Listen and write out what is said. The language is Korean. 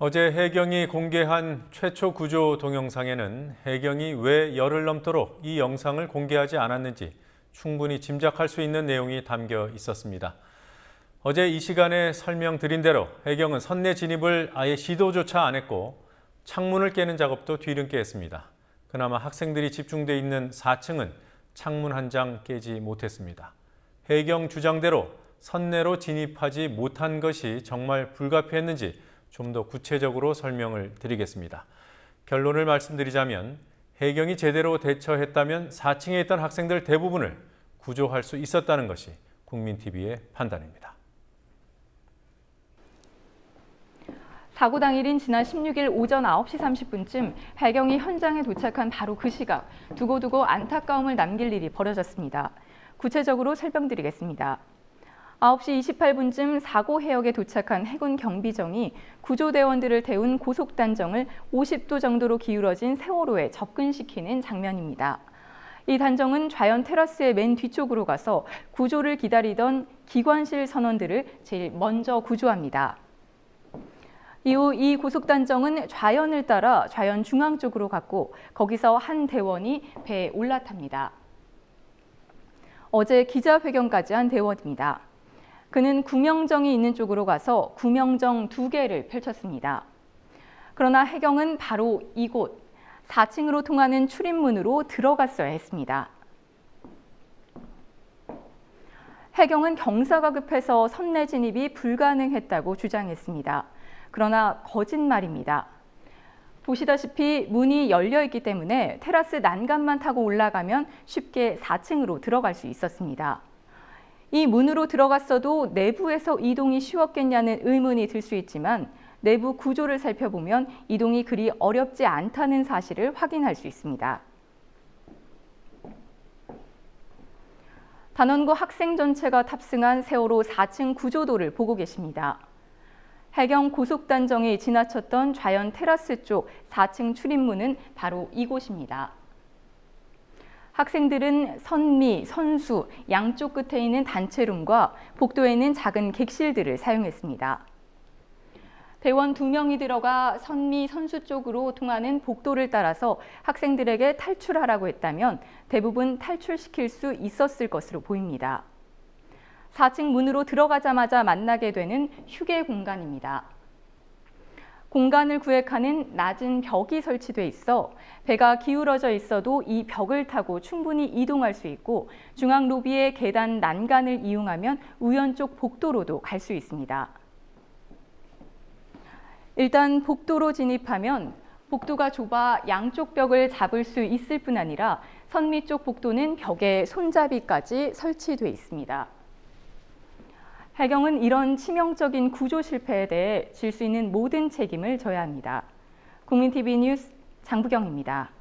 어제 해경이 공개한 최초 구조 동영상에는 해경이 왜 열흘 넘도록 이 영상을 공개하지 않았는지 충분히 짐작할 수 있는 내용이 담겨 있었습니다. 어제 이 시간에 설명드린 대로 해경은 선내 진입을 아예 시도조차 안 했고 창문을 깨는 작업도 뒤늦게 했습니다. 그나마 학생들이 집중돼 있는 4층은 창문 한 장 깨지 못했습니다. 해경 주장대로 선내로 진입하지 못한 것이 정말 불가피했는지 좀 더 구체적으로 설명을 드리겠습니다. 결론을 말씀드리자면 해경이 제대로 대처했다면 4층에 있던 학생들 대부분을 구조할 수 있었다는 것이 국민TV의 판단입니다. 사고 당일인 지난 16일 오전 9시 30분쯤 해경이 현장에 도착한 바로 그 시각 두고두고 안타까움을 남길 일이 벌어졌습니다. 구체적으로 설명드리겠습니다. 9시 28분쯤 사고 해역에 도착한 해군 경비정이 구조대원들을 태운 고속단정을 50도 정도로 기울어진 세월호에 접근시키는 장면입니다. 이 단정은 좌연 테라스의 맨 뒤쪽으로 가서 구조를 기다리던 기관실 선원들을 제일 먼저 구조합니다. 이후 이 고속단정은 좌연을 따라 좌연 중앙 쪽으로 갔고 거기서 한 대원이 배에 올라탑니다. 어제 기자회견까지 한 대원입니다. 그는 구명정이 있는 쪽으로 가서 구명정 두 개를 펼쳤습니다. 그러나 해경은 바로 이곳 4층으로 통하는 출입문으로 들어갔어야 했습니다. 해경은 경사가 급해서 선내 진입이 불가능했다고 주장했습니다. 그러나 거짓말입니다. 보시다시피 문이 열려 있기 때문에 테라스 난간만 타고 올라가면 쉽게 4층으로 들어갈 수 있었습니다. 이 문으로 들어갔어도 내부에서 이동이 쉬웠겠냐는 의문이 들 수 있지만 내부 구조를 살펴보면 이동이 그리 어렵지 않다는 사실을 확인할 수 있습니다. 단원고 학생 전체가 탑승한 세월호 4층 구조도를 보고 계십니다. 해경 고속단정이 지나쳤던 좌연 테라스 쪽 4층 출입문은 바로 이곳입니다. 학생들은 선미, 선수, 양쪽 끝에 있는 단체룸과 복도에 있는 작은 객실들을 사용했습니다. 대원 두 명이 들어가 선미 선수 쪽으로 통하는 복도를 따라서 학생들에게 탈출하라고 했다면 대부분 탈출시킬 수 있었을 것으로 보입니다. 4층 문으로 들어가자마자 만나게 되는 휴게 공간입니다. 공간을 구획하는 낮은 벽이 설치돼 있어 배가 기울어져 있어도 이 벽을 타고 충분히 이동할 수 있고 중앙 로비의 계단 난간을 이용하면 우연 쪽 복도로도 갈 수 있습니다. 일단 복도로 진입하면 복도가 좁아 양쪽 벽을 잡을 수 있을 뿐 아니라 선미 쪽 복도는 벽에 손잡이까지 설치돼 있습니다. 해경은 이런 치명적인 구조 실패에 대해 질 수 있는 모든 책임을 져야 합니다. 국민TV 뉴스 장부경입니다.